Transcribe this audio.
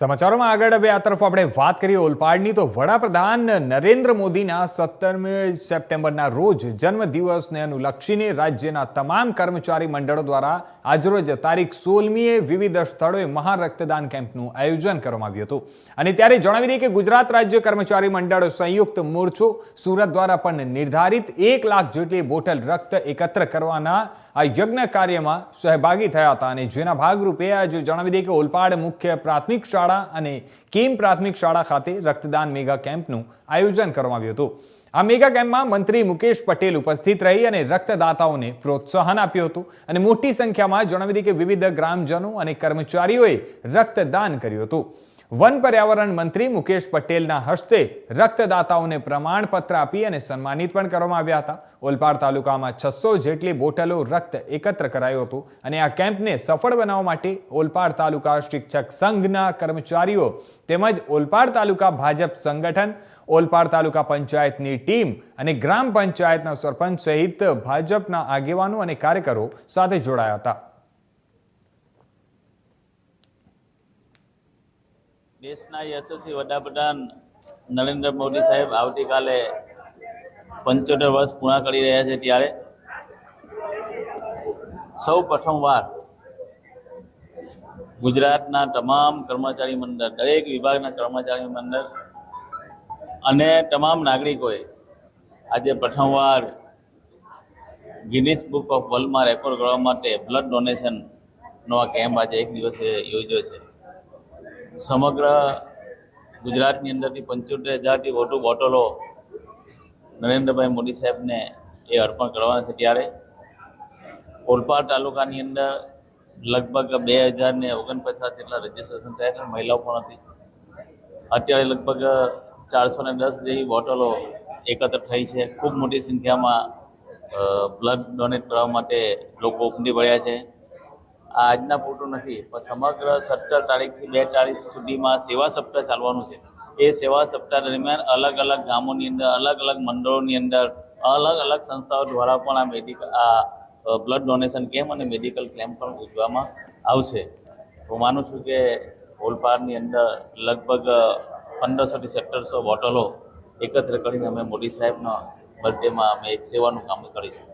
સમાચારોમાં આગળ હવે આ તરફ આપણે વાત કરીએ ઓલપાડની, તો વડાપ્રધાન નરેન્દ્ર મોદીના સત્તરમી સપ્ટેમ્બરના રોજ જન્મદિવસને અનુલક્ષીને રાજ્યના તમામ કર્મચારી મંડળો દ્વારા આજરોજ તારીખ સોળમીએ વિવિધ સ્થળોએ મહારક્તદાન કેમ્પનું આયોજન કરવામાં આવ્યું હતું. અને ત્યારે જણાવી દઈએ કે ગુજરાત રાજ્ય કર્મચારી મંડળ સંયુક્ત મોરચો સુરત દ્વારા પણ નિર્ધારિત એક લાખ જેટલી બોટલ રક્ત એકત્ર કરવાના આ યજ્ઞ કાર્યમાં સહભાગી થયા હતા. અને જેના ભાગરૂપે આજે જણાવી દઈએ કે ઓલપાડ મુખ્ય પ્રાથમિક શાળા અને કેમ પ્રાથમિક શાળા ખાતે રક્તદાન મેગા કેમ્પનું આયોજન કરવામાં આવ્યું હતું. આ મેગા કેમ્પમાં મંત્રી મુકેશ પટેલ ઉપસ્થિત રહી અને રક્તદાતાઓને પ્રોત્સાહન આપ્યું હતું અને મોટી સંખ્યામાં જણાવી કે વિવિધ ગ્રામજનો અને કર્મચારીઓએ રક્તદાન કર્યું હતું. વન પર્યાવરણ મંત્રી મુકેશ પટેલના હસ્તે રક્તદાતાઓને પ્રમાણપત્ર આપી અને સન્માનિત પણ કરવામાં આવ્યા હતા. ઓલપાડ તાલુકામાં છસો જેટલી બોટલો રક્ત એકત્ર કરાયું હતું અને આ કેમ્પને સફળ બનાવવા માટે ઓલપાડ તાલુકા શિક્ષક સંઘના કર્મચારીઓ તેમજ ઓલપાડ તાલુકા ભાજપ સંગઠન, ઓલપાડ તાલુકા પંચાયતની ટીમ અને ગ્રામ પંચાયતના સરપંચ સહિત ભાજપના આગેવાનો અને કાર્યકરો સાથે જોડાયા હતા. દેશના યશસ્વી વડાપ્રધાન નરેન્દ્ર મોદી સાહેબ આવતીકાલે પંચોતેર વર્ષ પૂર્ણ કરી રહ્યા છે ત્યારે. સૌ પ્રથમવાર ગુજરાતના તમામ કર્મચારી મંડળ, દરેક વિભાગના કર્મચારી મંડળ અને તમામ નાગરિકોએ આજે પ્રથમવાર ગિનિસ બુક ઓફ વર્લ્ડમાં રેકોર્ડ કરવા માટે બ્લડ ડોનેશનનો આ કેમ્પ આજે એક દિવસે યોજ્યો છે. સમગ્ર ગુજરાતની અંદરથી પંચોતેર હજારથી વધુ બોટલો નરેન્દ્રભાઈ મોદી સાહેબને એ અર્પણ કરવાના છે ત્યારે ઓલપાડ તાલુકાની અંદર લગભગ બે હજાર ને ઓગણપચાસ જેટલા રજીસ્ટ્રેશન થયા છે મહિલાઓ પણ હતી. અત્યારે લગભગ ચારસો ને દસ જેવી બોટલો એકત્ર થઈ છે. ખૂબ મોટી સંખ્યામાં બ્લડ ડોનેટ કરવા માટે લોકો ઉમટી પડ્યા છે. આ આજના પૂરતું નથી, પણ સમગ્ર સત્તર તારીખથી બે તારીખ સુધીમાં સેવા સપ્તાહ ચાલવાનું છે. એ સેવા સપ્તાહ દરમિયાન અલગ અલગ ગામોની અંદર, અલગ અલગ મંડળોની અંદર, અલગ અલગ સંસ્થાઓ દ્વારા પણ આ મેડિકલ આ બ્લડ ડોનેશન કેમ્પ અને મેડિકલ કેમ્પ પણ ઉજવવામાં આવશે. હું માનું છું કે ઓલપાડની અંદર લગભગ પંદરસોથી સત્તરસો બોટલો એકત્ર કરીને અમે મોદી સાહેબના બર્થડેમાં અમે એક સેવાનું કામ કરીશું.